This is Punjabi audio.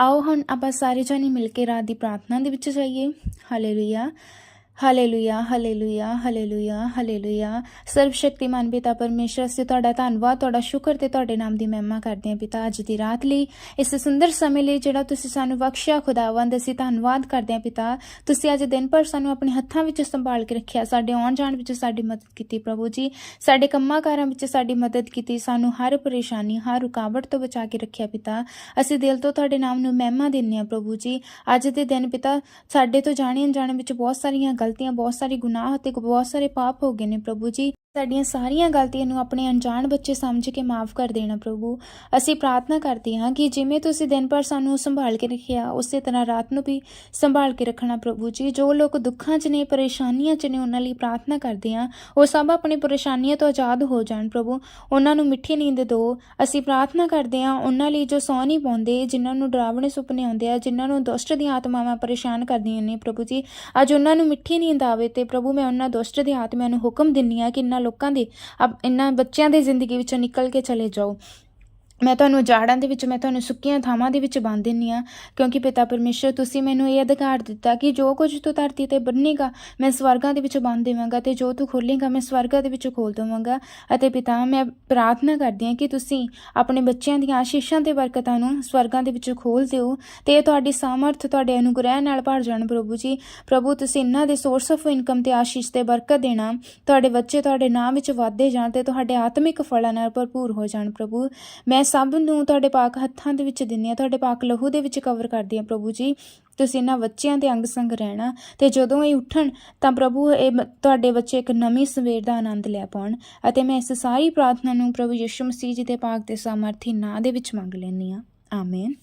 ਆਓ ਹੁਣ ਆਪਾਂ ਸਾਰੇ ਜਣੇ ਮਿਲ ਕੇ ਰਾਤ ਦੀ ਪ੍ਰਾਰਥਨਾ ਦੇ ਵਿੱਚ ਜਾਈਏ। Hallelujah hallelujah hallelujah hallelujah hallelujah ਸਰਵ ਸ਼ਕਤੀਮਾਨ ਪਿਤਾ ਪਰਮੇਸ਼ਰ, ਅਸੀਂ ਤੁਹਾਡਾ ਧੰਨਵਾਦ, ਤੁਹਾਡਾ ਸ਼ੁਕਰ ਤੇ ਤੁਹਾਡੇ ਨਾਮ ਦੀ ਮਹਿਮਾ ਕਰਦੇ ਹਾਂ ਪਿਤਾ ਅੱਜ ਦੀ ਰਾਤ ਲਈ। ਇਸ ਸੁੰਦਰ ਸਮੇਂ ਲਈ ਜਿਹੜਾ ਤੁਸੀਂ ਸਾਨੂੰ ਬਖਸ਼ਿਆ, ਖੁਦਾਵੰਦ, ਅਸੀਂ ਧੰਨਵਾਦ ਕਰਦੇ ਹਾਂ ਪਿਤਾ। ਤੁਸੀਂ ਅੱਜ ਦਿਨ ਭਰ ਸਾਨੂੰ ਆਪਣੇ ਹੱਥਾਂ ਵਿੱਚ ਸੰਭਾਲ ਕੇ ਰੱਖਿਆ, ਸਾਡੇ ਆਉਣ ਜਾਣ ਵਿੱਚ ਸਾਡੀ ਮਦਦ ਕੀਤੀ ਪ੍ਰਭੂ ਜੀ। ਸਾਡੇ ਕੰਮਾਂ ਕਾਰਾਂ ਵਿੱਚ ਸਾਡੀ ਮਦਦ ਕੀਤੀ, ਸਾਨੂੰ ਹਰ ਪਰੇਸ਼ਾਨੀ, ਹਰ ਰੁਕਾਵਟ ਤੋਂ ਬਚਾ ਕੇ ਰੱਖਿਆ ਪਿਤਾ। ਅਸੀਂ ਦਿਲ ਤੋਂ ਤੁਹਾਡੇ ਨਾਮ ਨੂੰ ਮਹਿਮਾ ਦਿੰਦੇ ਹਾਂ ਪ੍ਰਭੂ ਜੀ। ਅੱਜ ਦੇ ਦਿਨ ਪਿਤਾ, ਸਾਡੇ ਤੋਂ ਜਾਣੇ ਅਣਜਾਣੇ ਵਿੱਚ ਬਹੁਤ ਸਾਰੀਆਂ ਗਲਤੀਆਂ ਬਹੁਤ ਸਾਰੇ ਗੁਨਾਹ ਅਤੇ ਬਹੁਤ ਸਾਰੇ ਪਾਪ ਹੋ ਗਏ ਨੇ ਪ੍ਰਭੂ ਜੀ। ਸਾਡੀਆਂ ਸਾਰੀਆਂ ਗਲਤੀਆਂ ਨੂੰ ਆਪਣੇ ਅਣਜਾਣ ਬੱਚੇ ਸਮਝ ਕੇ ਮਾਫ ਕਰ ਦੇਣਾ ਪ੍ਰਭੂ। ਅਸੀਂ ਪ੍ਰਾਰਥਨਾ ਕਰਦੇ ਹਾਂ ਕਿ ਜਿਵੇਂ ਤੁਸੀਂ ਦਿਨ ਭਰ ਸਾਨੂੰ ਸੰਭਾਲ ਕੇ ਰੱਖਿਆ, ਉਸੇ ਤਰ੍ਹਾਂ ਰਾਤ ਨੂੰ ਵੀ ਸੰਭਾਲ ਕੇ ਰੱਖਣਾ ਪ੍ਰਭੂ ਜੀ। ਜੋ ਲੋਕ ਦੁੱਖਾਂ 'ਚ ਨੇ, ਪਰੇਸ਼ਾਨੀਆਂ 'ਚ ਨੇ, ਉਹਨਾਂ ਲਈ ਪ੍ਰਾਰਥਨਾ ਕਰਦੇ ਹਾਂ, ਉਹ ਸਭ ਆਪਣੀ ਪਰੇਸ਼ਾਨੀਆਂ ਤੋਂ ਆਜ਼ਾਦ ਹੋ ਜਾਣ ਪ੍ਰਭੂ। ਉਹਨਾਂ ਨੂੰ ਮਿੱਠੀ ਨੀਂਦ ਦਿਓ ਅਸੀਂ ਪ੍ਰਾਰਥਨਾ ਕਰਦੇ ਹਾਂ, ਉਹਨਾਂ ਲਈ ਜੋ ਸੌ ਨਹੀਂ ਪਾਉਂਦੇ, ਜਿਨ੍ਹਾਂ ਨੂੰ ਡਰਾਵਣੇ ਸੁਪਨੇ ਆਉਂਦੇ ਆ, ਜਿਨ੍ਹਾਂ ਨੂੰ ਦੁਸ਼ਟ ਦੀਆਂ ਆਤਮਾਵਾਂ ਪਰੇਸ਼ਾਨ ਕਰਦੀਆਂ ਨੇ ਪ੍ਰਭੂ ਜੀ। ਅੱਜ ਉਹਨਾਂ ਨੂੰ ਮਿੱਠੀ ਨੀਂਦ ਆਵੇ ਤੇ ਪ੍ਰਭੂ ਮੈਂ ਉਹਨਾਂ ਦੁਸ਼ਟ ਦੀਆਂ ਆਤਮਾਵਾਂ ਨੂੰ ਹੁਕਮ ਦਿੰਨੀ ਆ ਕਿ ਇਹਨਾਂ ਲੋਕਾਂ ਦੀ। ਅਬ ਇਹਨਾਂ ਬੱਚਿਆਂ ਦੀ ਜ਼ਿੰਦਗੀ ਵਿੱਚੋਂ ਨਿਕਲ ਕੇ ਚਲੇ ਜਾਓ। ਮੈਂ ਤੁਹਾਨੂੰ ਉਜਾੜਾਂ ਦੇ ਵਿੱਚ, ਮੈਂ ਤੁਹਾਨੂੰ ਸੁੱਕੀਆਂ ਥਾਵਾਂ ਦੇ ਵਿੱਚ ਬੰਨ ਦਿੰਨੀ ਆ ਕਿਉਂਕਿ ਪਿਤਾ ਪਰਮੇਸ਼ਰ, ਤੁਸੀਂ ਮੈਨੂੰ ਇਹ ਅਧਿਕਾਰ ਦਿੱਤਾ ਕਿ ਜੋ ਕੁਝ ਤੂੰ ਧਰਤੀ ਤੇ ਬੰਨੇਗਾ ਮੈਂ ਸਵਰਗਾਂ ਦੇ ਵਿੱਚ ਬੰਨ ਦੇਵਾਂਗਾ ਤੇ ਜੋ ਤੂੰ ਖੋਲੇਗਾ ਮੈਂ ਸਵਰਗਾਂ ਦੇ ਵਿੱਚ ਖੋਲ ਦੇਵਾਂਗਾ। ਅਤੇ ਪਿਤਾ, ਮੈਂ ਪ੍ਰਾਰਥਨਾ ਕਰਦੀ ਹਾਂ ਕਿ ਤੁਸੀਂ ਆਪਣੇ ਬੱਚਿਆਂ ਦੀਆਂ ਆਸ਼ੀਸ਼ਾਂ ਤੇ ਬਰਕਤਾਂ ਨੂੰ ਸਵਰਗਾਂ ਦੇ ਵਿੱਚ ਖੋਲ ਦਿਓ ਤੇ ਇਹ ਤੁਹਾਡੀ ਸਾਮਰਥ, ਤੁਹਾਡੇ ਅਨੁਗ੍ਰਹਿ ਨਾਲ ਭਰ ਜਾਣ ਪ੍ਰਭੂ ਜੀ। ਪ੍ਰਭੂ, ਤੁਸੀਂ ਇਹਨਾਂ ਦੇ ਸੋਰਸ ਆਫ ਇਨਕਮ ਤੇ ਆਸ਼ੀਸ਼ ਤੇ ਬਰਕਤ ਦੇਣਾ, ਤੁਹਾਡੇ ਬੱਚੇ ਤੁਹਾਡੇ ਨਾਮ ਵਿੱਚ ਵਾਧੇ ਜਾਣ ਤੇ ਤੁਹਾਡੇ ਆਤਮਿਕ ਫਲਾਂ ਨਾਲ ਭਰਪੂਰ ਹੋ ਜਾਣ ਪ੍ਰਭੂ। ਮੈਂ ਸਭ ਨੂੰ ਤੁਹਾਡੇ ਪਾਕ ਹੱਥਾਂ ਦੇ ਵਿੱਚ ਦਿੰਦੀ ਹਾਂ, ਤੁਹਾਡੇ ਪਾਕ ਲਹੂ ਦੇ ਵਿੱਚ ਕਵਰ ਕਰਦੀ ਹਾਂ ਪ੍ਰਭੂ ਜੀ। ਤੁਸੀਂ ਇਹਨਾਂ ਬੱਚਿਆਂ ਦੇ ਅੰਗ ਸੰਗ ਰਹਿਣਾ ਤੇ ਜਦੋਂ ਇਹ ਉੱਠਣ ਤਾਂ ਪ੍ਰਭੂ ਇਹ ਬ- ਤੁਹਾਡੇ ਬੱਚੇ ਇੱਕ ਨਵੀਂ ਸਵੇਰ ਦਾ ਆਨੰਦ ਲੈ ਪਾਉਣ ਅਤੇ ਮੈਂ ਇਸ ਸਾਰੀ ਪ੍ਰਾਰਥਨਾ ਨੂੰ ਪ੍ਰਭੂ ਯਿਸੂ ਮਸੀਹ ਜੀ ਦੇ ਪਾਕ ਦੇ ਸਾਮਰਥੀ ਨਾਂ ਦੇ ਵਿੱਚ ਮੰਗ ਲੈਂਦੀ ਹਾਂ। ਆਮੇਨ